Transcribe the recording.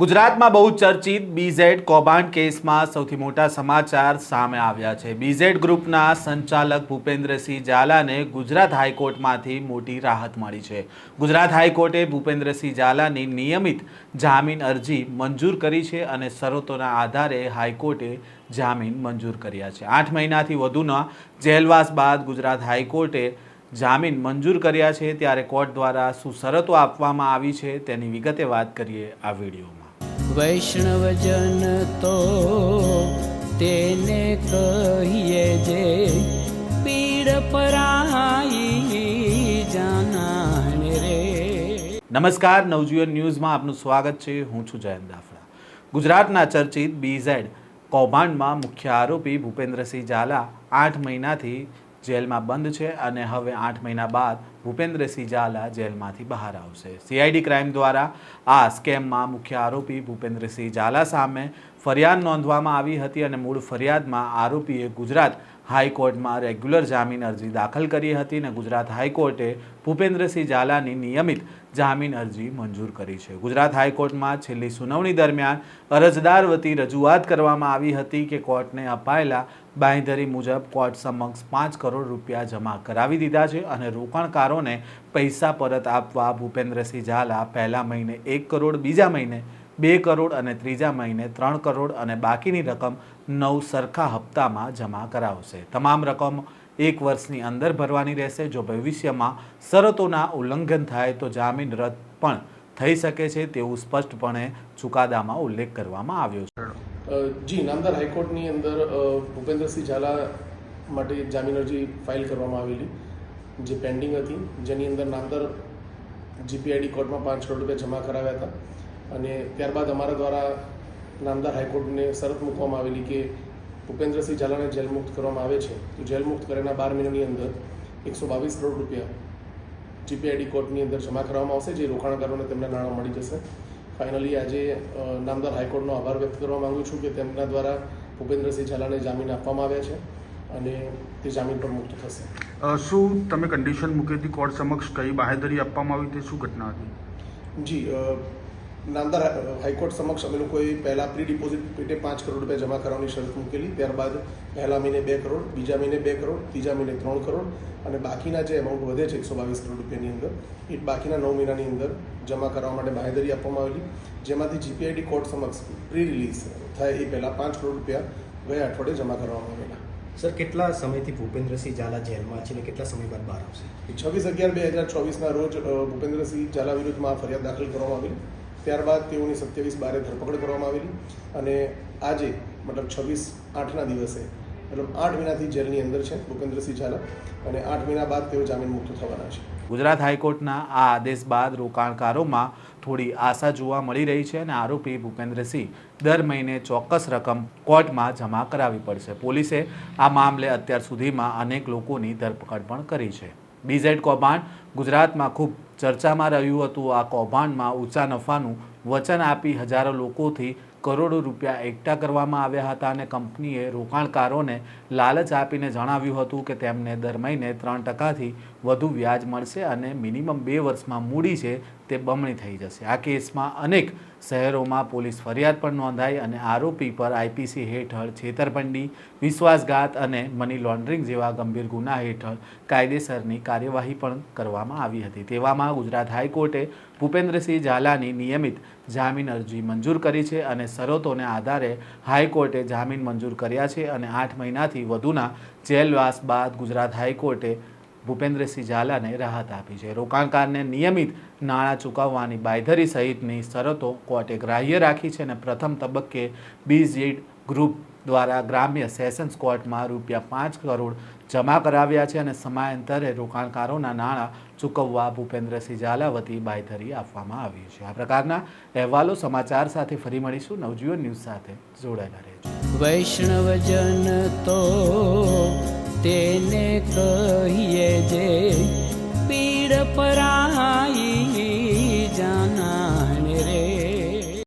ગુજરાતમાં બહુ ચર્ચિત બીઝેડ કૌભાંડ કેસમાં સૌથી મોટા સમાચાર સામે આવ્યા છે. બીઝેડ ગ્રુપના સંચાલક ભૂપેન્દ્રસિંહ ઝાલાને ગુજરાત હાઈકોર્ટમાંથી મોટી રાહત મળી છે. ગુજરાત હાઈકોર્ટે ભૂપેન્દ્રસિંહ ઝાલાની નિયમિત જામીન અરજી મંજૂર કરી છે અને શરતોના આધારે હાઈકોર્ટે જામીન મંજૂર કર્યા છે. આઠ મહિનાથી વધુના જેલવાસ બાદ ગુજરાત હાઈકોર્ટે જામીન મંજૂર કર્યા છે. ત્યારે કોર્ટ દ્વારા શું શરતો આપવામાં આવી છે તેની વિગતે વાત કરીએ આ વિડીયોમાં. વૈષ્ણવજન તો તેને કહીએ જે પીડ પરાઈ જાનાને રે. નમસ્કાર, નવજીવન ન્યૂઝમાં આપનું સ્વાગત છે. હું છું જયંત દાફડા. ગુજરાતના ચર્ચિત બીઝેડ કૌભાંડમાં મુખ્ય આરોપી ભૂપેન્દ્રસિંહ ઝાલા આઠ મહિનાથી જેલમાં બંધ છે અને હવે આઠ મહિના બાદ ભૂપેન્દ્રસિંહ ઝાલા જેલમાંથી બહાર આવશે. સીઆઈડી ક્રાઇમ દ્વારા આ સ્કેમમાં મુખ્ય આરોપી ભૂપેન્દ્રસિંહ ઝાલા સામે ફરિયાદ નોંધવામાં આવી હતી અને મૂળ ફરિયાદમાં આરોપીએ ગુજરાત હાઈકોર્ટમાં રેગ્યુલર જામીન અરજી દાખલ કરી હતી અને ગુજરાત હાઈકોર્ટે ભૂપેન્દ્રસિંહ ઝાલાની નિયમિત જામીન અરજી મંજૂર કરી છે. ગુજરાત હાઈકોર્ટમાં છેલ્લી સુનાવણી દરમિયાન અરજદાર વતી રજૂઆત કરવામાં આવી હતી કે કોર્ટને અપાયેલા બાંયધરી મુજબ કોર્ટ સમક્ષ પાંચ કરોડ રૂપિયા જમા કરાવી દીધા છે અને રોકાણકારોને પૈસા પરત આપવા ભૂપેન્દ્રસિંહ ઝાલા પહેલા મહિને એક કરોડ, બીજા મહિને બે કરોડ અને ત્રીજા મહિને ત્રણ કરોડ અને બાકીની રકમ નવ સરખા હપ્તામાં જમા કરાવશે. તમામ રકમ એક વર્ષની અંદર ભરવાની રહેશે. જો ભવિષ્યમાં શરતોના ઉલ્લંઘન થાય તો જામીન રદ પણ થઈ શકે છે તેવું સ્પષ્ટપણે ચુકાદામાં ઉલ્લેખ કરવામાં આવ્યો છે. જી, નામદાર હાઈકોર્ટની અંદર ભૂપેન્દ્રસિંહ ઝાલા માટે જામીન અરજી ફાઇલ કરવામાં આવેલી, જે પેન્ડિંગ હતી, જેની અંદર નામદાર જીપીઆઈડી કોર્ટમાં પાંચ કરોડ રૂપિયા જમા કરાવ્યા હતા. અને ત્યારબાદ અમારા દ્વારા નામદાર હાઈકોર્ટને શરત મૂકવામાં આવેલી કે ભૂપેન્દ્રસિંહ ઝાલાને જેલમુક્ત કરવામાં આવે છે તો જેલમુક્ત કરેલા બાર મહિનાની અંદર એકસો બાવીસ કરોડ રૂપિયા જીપીઆઈડી કોર્ટની અંદર જમા કરવામાં આવશે જે રોકાણકારોને તેમને નાણાં મળી જશે. ફાઇનલી આજે નામદાર હાઈકોર્ટનો આભાર વ્યક્ત કરવા માગું છું કે તેમના દ્વારા ભૂપેન્દ્રસિંહ ઝાલાને જામીન આપવામાં આવ્યા છે અને તે જામીન પર મુક્ત થશે. શું તમે કન્ડિશન મૂકી હતી? કોર્ટ સમક્ષ કઈ બાહેધરી આપવામાં આવી તે શું ઘટના હતી? જી નામદાર હાઈકોર્ટ સમક્ષ અમે લોકોએ પહેલાં પ્રી ડિપોઝિટ પેટે પાંચ કરોડ રૂપિયા જમા કરવાની શરત મૂકેલી ત્યારબાદ પહેલા મહિને બે કરોડ બીજા મહિને બે કરોડ ત્રીજા મહિને ત્રણ કરોડ અને બાકીના જે એમાઉન્ટ વધે છે એકસો બાવીસ કરોડ રૂપિયાની અંદર એ બાકીના નવ મહિનાની અંદર જમા કરવા માટે બાહેધરી આપવામાં આવેલી. જેમાંથી જીપીઆઈડી કોર્ટ સમક્ષ પ્રી રિલીઝ થાય એ પહેલાં પાંચ કરોડ રૂપિયા ગયા અઠવાડિયે જમા કરવામાં આવેલા. સર કેટલા સમયથી ભૂપેન્દ્રસિંહ ઝાલા જેલમાં છે અને કેટલા સમય બાદ બહાર આવશે? છવ્વીસ અગિયાર બે હજાર ચોવીસના રોજ ભૂપેન્દ્રસિંહ ઝાલા વિરુદ્ધમાં ફરિયાદ દાખલ કરવામાં આવેલી. ત્યારબાદ તેઓની સત્યાવીસ બારે ધરપકડ કરવામાં આવેલી અને આજે, મતલબ છવ્વીસ આઠના દિવસે, મતલબ આઠ મહિનાથી જેલની અંદર છે ભૂપેન્દ્રસિંહ ઝાલા અને આઠ મહિના બાદ તેઓ જામીન મુક્ત થવાના છે. ગુજરાત હાઈકોર્ટના આ આદેશ બાદ રોકાણકારોમાં થોડી આશા જોવા મળી રહી છે અને આરોપી ભૂપેન્દ્રસિંહ દર મહિને ચોક્કસ રકમ કોર્ટમાં જમા કરાવવી પડશે. પોલીસે આ મામલે અત્યાર સુધીમાં અનેક લોકોની ધરપકડ પણ કરી છે. બીઝેડ કૌભાંડ ગુજરાતમાં ખૂબ ચર્ચામાં રહ્યું હતું. આ કૌભાંડમાં ઊંચા નફાનું વચન આપી હજારો લોકોથી કરોડો રૂપિયા એકઠા કરવામાં આવ્યા હતા અને કંપનીએ રોકાણકારોને લાલચ આપીને જણાવ્યું હતું કે તેમને દર મહિને ત્રણ ટકાથી વધુ વ્યાજ મળશે અને મિનિમમ બે વર્ષમાં મૂડી છે તે બમણી થઈ જશે. આ કેસમાં અનેક શહેરોમાં પોલીસ ફરિયાદ પણ નોંધાઈ અને આરોપી પર આઈપીસી હેઠળ છેતરપિંડી, વિશ્વાસઘાત અને મની લોન્ડરિંગ જેવા ગંભીર ગુના હેઠળ કાયદેસરની કાર્યવાહી પણ કરવામાં આવી હતી. તેવામાં ગુજરાત હાઈકોર્ટે ભૂપેન્દ્રસિંહ ઝાલાની નિયમિત જામીન અરજી મંજૂર કરી છે અને શરતોને આધારે હાઈકોર્ટે જામીન મંજૂર કર્યા છે અને આઠ મહિનાથી વધુના જેલવાસ બાદ ગુજરાત હાઈકોર્ટે ભૂપેન્દ્રસિંહ ઝાલાને રાહત આપી છે. રોકાણકારને નિયમિત નાણાં ચૂકવવાની બાયધરી સહિતની શરતો કોર્ટે ગ્રાહ્ય રાખી છે અને પ્રથમ તબક્કે બીઝીડ ગ્રુપ દ્વારા ગ્રામ્ય સેશન્સ કોર્ટમાં રૂપિયા પાંચ કરોડ જમા કરાવ્યા છે અને સમયાંતરે રોકાણકારોના નાણાં ચૂકવવા ભૂપેન્દ્રસિંહ ઝાલા વતી બાયધરી આપવામાં આવી છે. આ પ્રકારના અહેવાલો સમાચાર સાથે ફરી મળીશું. નવજીવન ન્યૂઝ સાથે જોડાયેલા રહેજો. વૈષ્ણવજન તો તેને